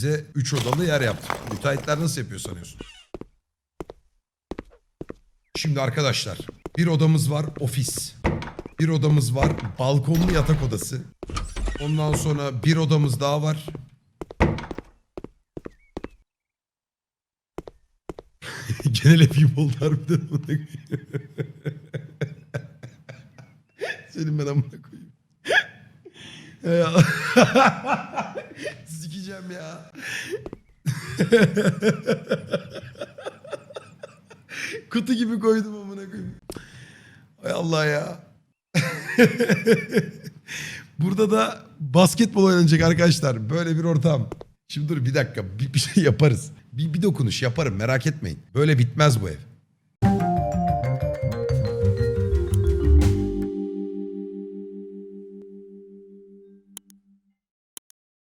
size 3 odalı yer yaptım. Müteahhitler nasıl yapıyor sanıyorsun? Şimdi arkadaşlar bir odamız var ofis. Bir odamız var balkonlu yatak odası. Ondan sonra bir odamız daha var. Genel ev gibi oldu harbiden. Senin ben amına koyayım. Sikeceğim ya. Kutu gibi koydum amına koyayım. Hay Allah ya. Burada da basketbol oynanacak arkadaşlar. Böyle bir ortam. Şimdi dur bir dakika bir, bir şey yaparız. Bir, bir dokunuş yaparım merak etmeyin. Böyle bitmez bu ev.